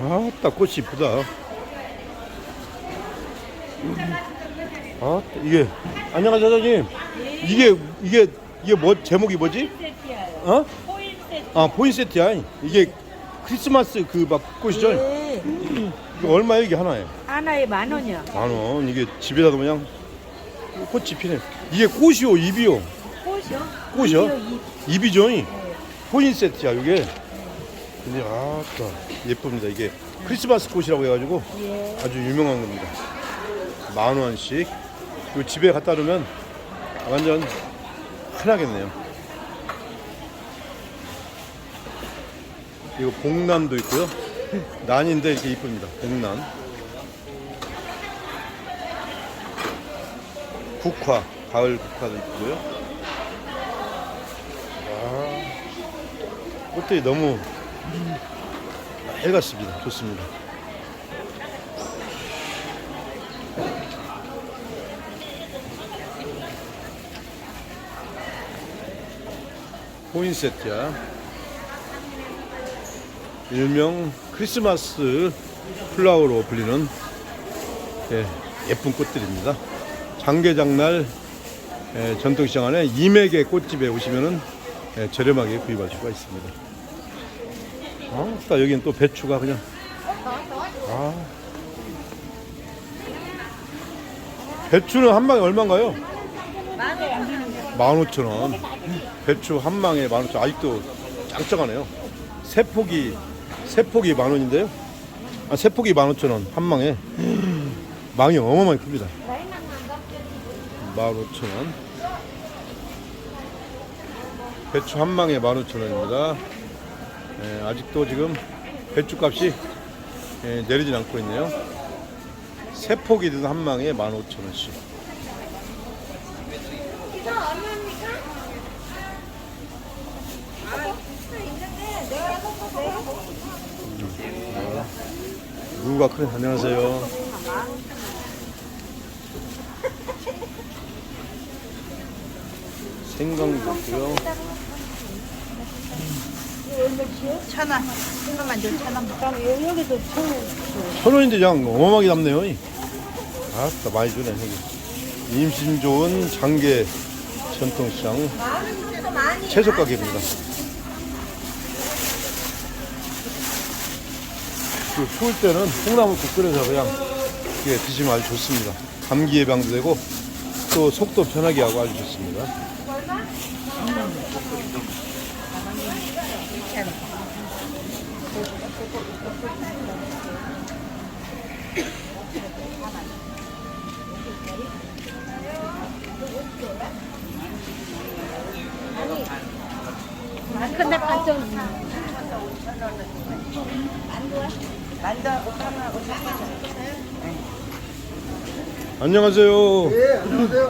아따 꽃이 이쁘다 아 이게 안녕하세요 사장님 이게 이게 이게 뭐 제목이 뭐지? 어? 아 포인세트야 이게 크리스마스 그 막 꽃이죠? 네. 이거 얼마야 이게 하나에? 하나에 만 원이요. 만원 이게 집에다 그냥 꽃이 피네 이게 꽃이요 잎이요 꽃이요? 꽃이요? 잎이요, 잎. 잎이죠 포인세트야 이게 근데 아따 예쁩니다. 이게 크리스마스 꽃이라고 해가지고 예. 아주 유명한 겁니다. 만 원씩. 이 집에 갖다 놓으면 완전 흔하겠네요. 이거 복난도 있고요. 난인데 이렇게 이쁩니다. 복난 국화 가을 국화도 있고요. 아, 꽃들이 너무 밝았습니다 좋습니다 포인세트야 일명 크리스마스 플라워로 불리는 예, 예쁜 꽃들입니다. 장계장날 예, 전통시장 안에 이맥의 꽃집에 오시면은 예, 저렴하게 구입할 수가 있습니다. 아, 딱 여기는 또 배추가 그냥 아. 배추는 한 방에 얼마인가요? 만 오천 원. 배추 한 망에 만 오천. 아직도 짱짱하네요. 세 폭이 세 폭이 만 원인데요. 아, 세 폭이 만 오천 원. 한 망에 망이 어마어마하게 큽니다. 만 오천 원. 배추 한 망에 만 오천 원입니다. 예, 아직도 지금 배추 값이 예, 내리진 않고 있네요. 세 폭이든 한 망에 만 오천 원씩. 무가 큰 안녕하세요. 생강도 있고요. 천 원. 줘, 천 원. 그럼 여기도 천 원. 천 원인데 그냥 어마어마하게 남네요. 아따 많이 주네 여기. 임신 좋은 장계 전통시장 채소 가게입니다. 그 추울 때는 콩나물국 끓여서 그냥 이게 드시면 아주 좋습니다. 감기 예방도 되고 또 속도 편하게 하고 아주 좋습니다. 근데 반점 안녕하세요.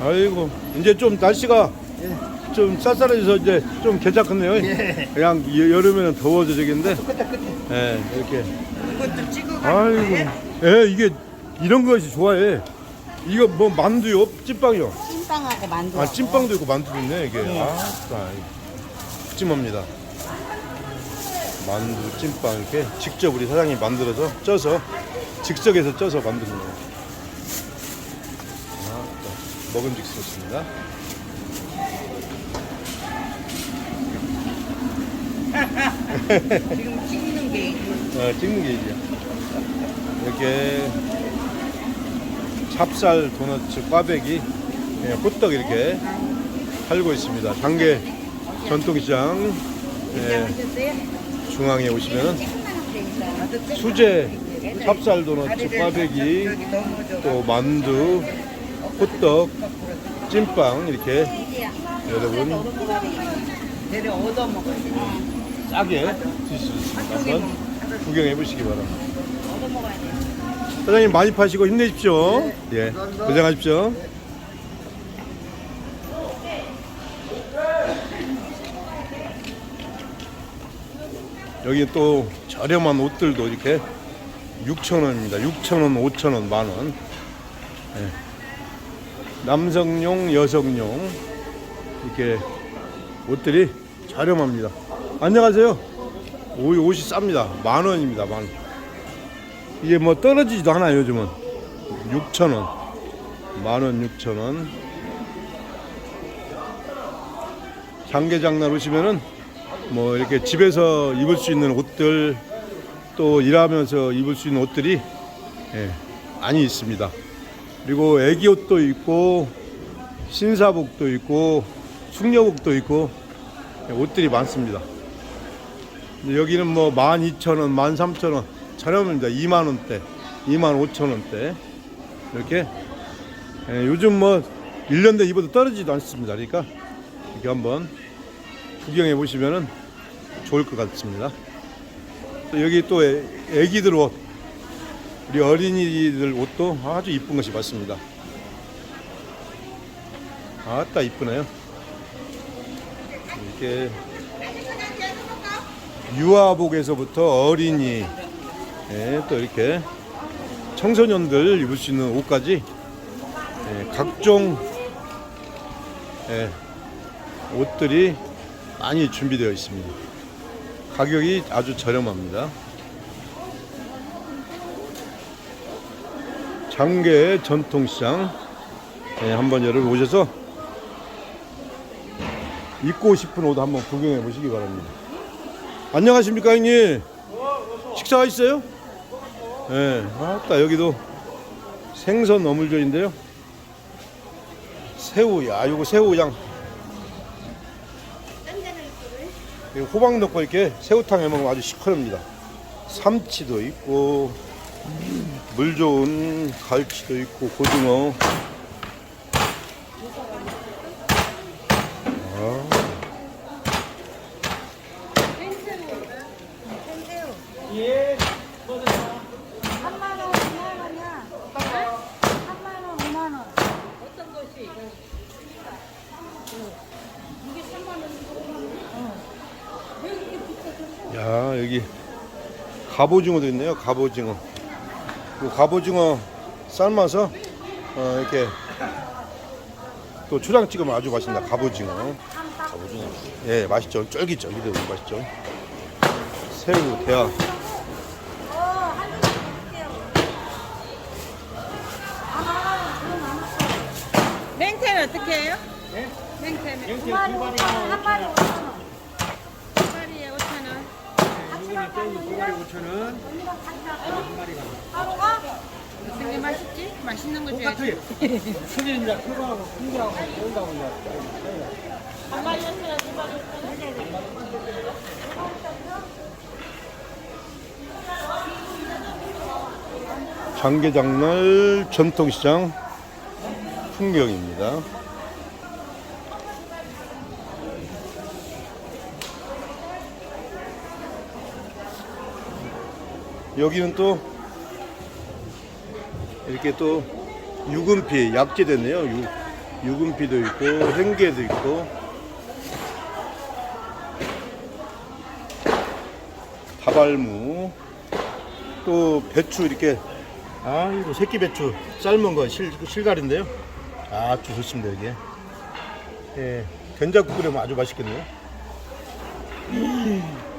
아이고 이제 좀 날씨가 좀 쌀쌀해져서 이제 좀 괜찮겠네요. 그냥 여- 여름에는 더워져 되겠는데. 예, 이렇게. 아이고. 예, 이게 이런 것이 좋아해. 이거 뭐 만두요? 찐빵이요? 찐빵하고 만두. 아, 찐빵도 있고 만두도 있네, 이게. 아, 아, 푸짐합니다. 만두, 찐빵 이렇게 직접 우리 사장님이 만들어서 쪄서 즉석에서 쪄서 만드는 거예요. 아, 또 먹음직스럽습니다. 지금 찍는 게. 어, 찍는 게 이제 이렇게 찹쌀 도너츠 꽈배기 예, 호떡 이렇게 팔고 있습니다. 장계 전통시장 예, 중앙에 오시면은 수제 찹쌀 도너츠 꽈배기 또 만두 호떡 찐빵 이렇게 여러분 내려 얻어 먹어야 돼. 싸게 드실 수 있습니다. 한번 구경해 보시기 바랍니다. 사장님 많이 파시고 힘내십시오. 예, 고생하십시오. 여기 또 저렴한 옷들도 이렇게 6,000원입니다. 6,000원, 5,000원, 만원. 예. 남성용, 여성용 이렇게 옷들이 저렴합니다. 안녕하세요. 옷- 옷이 쌉니다. 만 원입니다. 만 원. 이게 뭐 떨어지지도 않아요 요즘은 6,000원 만 원 6,000원 장계장날 오시면은 뭐 이렇게 집에서 입을 수 있는 옷들 또 일하면서 입을 수 있는 옷들이 예, 많이 있습니다. 그리고 애기 옷도 있고 신사복도 있고 숙녀복도 있고 예, 옷들이 많습니다. 여기는 뭐 12,000원, 13,000원 저렴합니다. 2만 원대, 2만 5천 원대 이렇게 예, 요즘 뭐 1년 돼 입어도 떨어지지도 않습니다. 그러니까 이렇게 한번 구경해 보시면은 좋을 것 같습니다. 또 여기 또 애, 애기들 옷, 우리 어린이들 옷도 아주 이쁜 것이 많습니다. 아따 이쁘네요. 이렇게 유아복에서부터 어린이, 예, 또 이렇게 청소년들 입을 수 있는 옷까지 예, 각종 예, 옷들이 많이 준비되어 있습니다. 가격이 아주 저렴합니다. 장계 전통시장 예, 한번 여러분 오셔서 입고 싶은 옷 한번 구경해 보시기 바랍니다. 안녕하십니까 형님? 식사가 있어요? 예, 아따 여기도 생선 어물조인데요. 새우, 야, 요거 새우장. 이 호박 넣고 이렇게 새우탕 해 먹으면 아주 시원합니다. 삼치도 있고, 물 좋은 갈치도 있고, 고등어. 아, 한만 원, 2만 원이야. 한만 원, 5만 원. 야, 여기 갑오징어도 있네요. 갑오징어. 요 갑오징어 삶아서 어, 이렇게 또 초장 찍으면 아주 맛있습니다. 갑오징어. 갑오징어. 예, 맛있죠. 쫄깃쫄깃해요. 맛있죠. 새우, 대하. 어떻게 해요? 네? 맹태는 두 마리 5천 원, 한 마리 5천 원. 한 마리에 5천 원. 하루가? 되게 맛있지? 맛있는 거 줘야지. 수진이랑 크고하고 큰 거하고 온다고 이제. 한 마리 5천 원, 두 마리 5천 원. 장계장날 전통시장 풍경입니다. 여기는 또 이렇게 또 유금피 약재됐네요. 유, 유금피도 있고 행게도 있고 다발무 또 배추 이렇게 아 이거 새끼 배추 삶은 거 실, 실갈인데요 아주 좋습니다 이게. 예 된장국 끓이면 아주 맛있겠네요.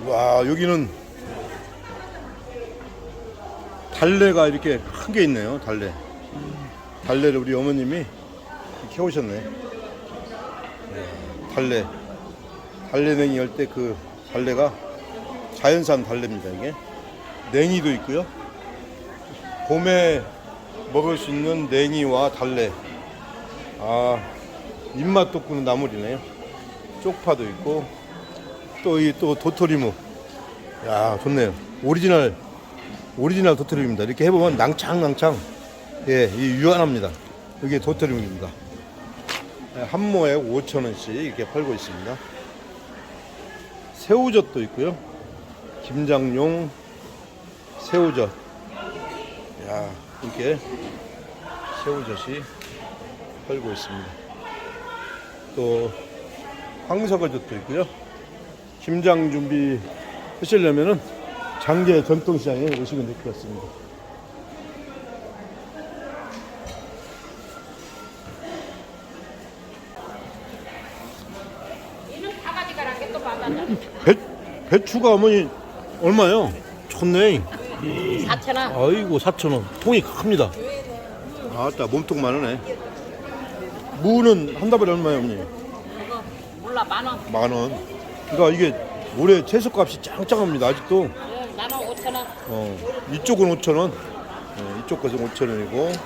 와 여기는 달래가 이렇게 큰 게 있네요 달래. 달래를 우리 어머님이 키우셨네. 예, 달래. 달래냉이 할 때 그 달래가 자연산 달래입니다 이게. 냉이도 있고요. 봄에 먹을 수 있는 냉이와 달래 아 입맛 돋구는 나물이네요. 쪽파도 있고 또 이 또 도토리묵. 야 좋네요. 오리지널 오리지널 도토리묵입니다. 이렇게 해보면 낭창 낭창 예이 유한합니다. 이게 도토리묵입니다. 예, 한 모에 5천원씩 이렇게 팔고 있습니다. 새우젓도 있고요. 김장용 새우젓. 야 이렇게 새우젓이 팔고 있습니다. 또 황석어젓도 있고요. 김장 준비 하시려면은 장계 전통시장에 오시면 될 것 같습니다. 배, 배추가 어머니 얼마요? 좋네. 4,000원. 아이고 4,000원. 통이 큽니다. 아따 몸통 많으네 무는 한 다발에 얼마예요 어머니? 몰라, 만 원. 만 원. 그러니까 이게 올해 채소값이 짱짱합니다 아직도. 예, 만 원, 5,000원. 어, 이쪽은 5,000원. 예, 이쪽 것은 5,000원이고.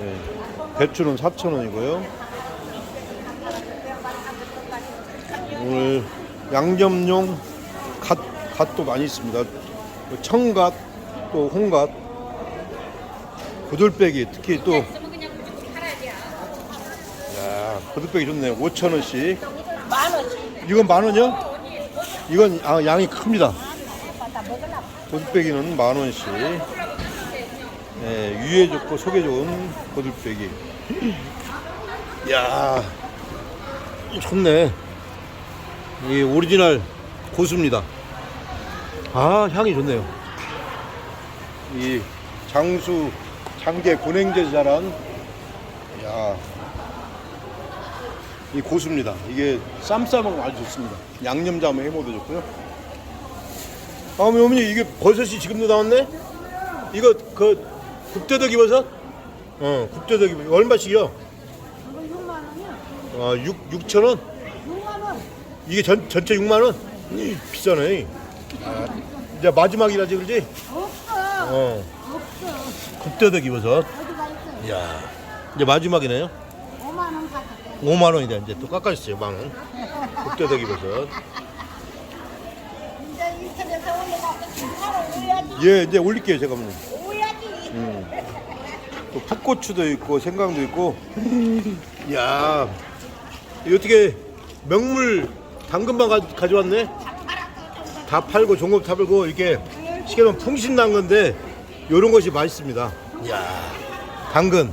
예, 배추는 4,000원이고요. 오늘 양념용 갓, 갓도 많이 있습니다. 청갓 또 홍갓. 고들빼기 특히 또 야, 고들빼기 좋네 5,000원씩 만 원씩. 이건 만 원이요? 이건 아, 양이 큽니다. 고들빼기는 만 원씩. 네, 위에 좋고 속에 좋은 고들빼기. 야, 좋네. 이 오리지널 고수입니다. 아, 향이 좋네요. 이 장수 장계 고냉제 자란 야, 이 고수입니다. 이게 쌈 싸먹으면 아주 좋습니다. 양념자면 해먹어도 좋고요. 아, 어머니, 어머니, 이게 버섯이 지금도 나왔네? 이거, 그, 국대덕이 버섯? 어, 국대덕이 버섯. 얼마씩이요? 아, 6, 6천원? 이게 전, 전체 6만원? 비싸네. 아, 이제 마지막이라지, 그러지? 어. 국대덕이 버섯. 이야, 이제 마지막이네요. 5만 원이다 이제 또 깎아주세요 만 원. 국대덕이 버섯. 예 이제 올릴게요 제가 뭐. 음. 또 풋고추도 있고 생강도 있고. 야이 어떻게 명물 당근만 가, 가져왔네? 다 팔고 종업 다 팔고 이렇게 시계면 풍신 난 건데 요런 것이 맛있습니다. 야 당근.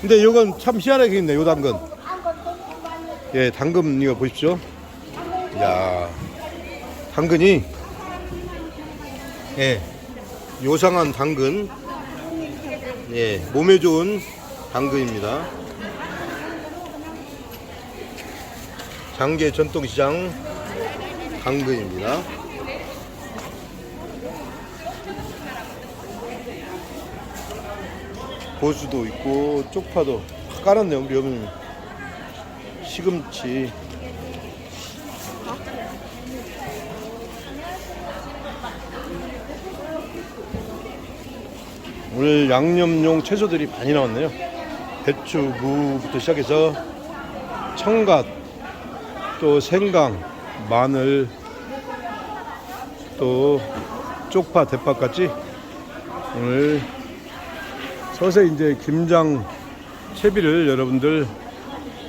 근데 이건 참 희한하게 있네 요 당근. 예, 당근 이거 보십시오. 야, 당근이 예, 요상한 당근. 예, 몸에 좋은 당근입니다. 장계 전통시장 당근입니다. 고수도 있고 쪽파도 깔았네요 우리 어머님. 시금치. 오늘 양념용 채소들이 많이 나왔네요. 배추, 무부터 시작해서 청갓 또 생강, 마늘 또 쪽파, 대파까지 오늘 서서히 이제 김장 채비를 여러분들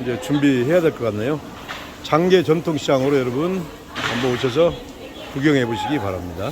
이제 준비해야 될 것 같네요. 장계 전통시장으로 여러분 한번 오셔서 구경해 보시기 바랍니다.